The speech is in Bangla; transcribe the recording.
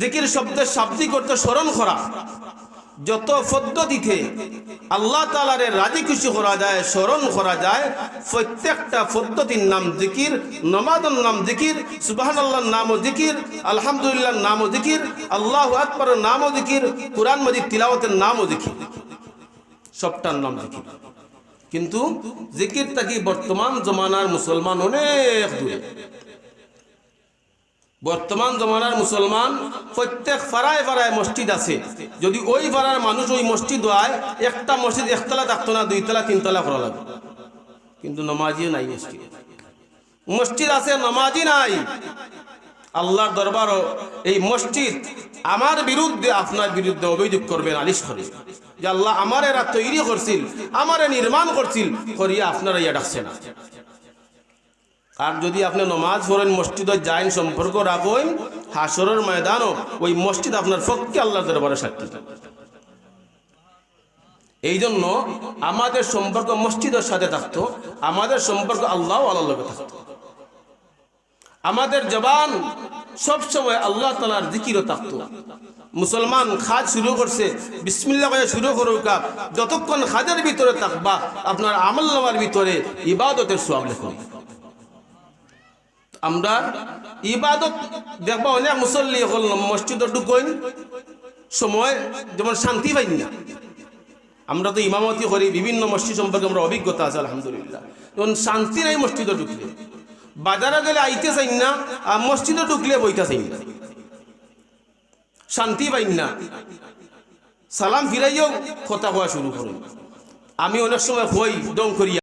জিকির শব্দের শাব্দিক করতে স্মরণ করা। যত পদ্ধতিতে আল্লাহ তালারে রাজি খুশি করা যায়, স্মরণ করা যায়, প্রত্যেকটা পদ্ধতির নাম জিকির নমাদন নাম জিকির সুবাহান আল্লাহর নামও জিকির, আলহামদুলিল্লাহর নামও জিকির, আল্লাহ আকবরের নামও জিকির, কোরআন মজিদ তিলাওয়াতের নামও জিকির। সবটার নাম জিকির। কিন্তু জিকির থাকি বর্তমান জমানার মুসলমান অনেক দূরে? বর্তমান জমানার মুসলমান প্রত্যেক ফাড়ায় ফাড়ায় মসজিদ আছে। যদি ওই ফাড়ার মানুষ ওই মসজিদ হয়, একটা মসজিদ একতলা থাকতো না, দুইতলা, তিনতলা করা লাগবে কিন্তু নমাজিও নাই মসজিদ। মসজিদ আছে নমাজি নাই। আল্লাহর দরবারও এই মসজিদ আমার বিরুদ্ধে, আপনার বিরুদ্ধে অভিযোগ করবেন, আলিশ করে। যে আল্লাহ আমার এরা তৈরি করছিল, আমারে নির্মাণ করছিল, করিয়া আপনারা ইয়া ডাকছে না আর যদি আপনি নমাজ পড়েন, মসজিদে যাইন, সম্পর্ক রাখেন হাসরের ময়দানও ওই মসজিদ আপনার পক্ষে আল্লাহ দরবারে সাক্ষী। এই জন্য আমাদের সম্পর্ক মসজিদের সাথে থাকতো, আমাদের সম্পর্ক আল্লাহ আল্লাহ লগে থাকতো। আমাদের জবান সবসময় আল্লাহ তালার জিকিরও থাকতো। মুসলমান খাজ শুরু করছে বিসমিল্লা করে শুরু করুক যতক্ষণ খাজের ভিতরে থাকবা, আপনার আমল নামার ভিতরে ইবাদতের সব লেখুন আমরা ইবাদত দেখবা অনেক মুসল্লি হল মসজিদে ঢুকইন সময় যেমন শান্তি পাই না। আমরা তো ইমামতি করি, বিভিন্ন মসজিদ সম্পর্কে আমরা অভিজ্ঞতা আছে, আলহামদুলিল্লাহ। যেমন শান্তি নাই মসজিদে ঢুকলে। বাজারে গেলে আইতে চাই না, আর মসজিদে ঢুকলে বইতে চাই না। শান্তি পাই না। সালাম ফিরাইও, কথা হওয়া শুরু করুন। আমি অনেক সময় হই দম করিয়া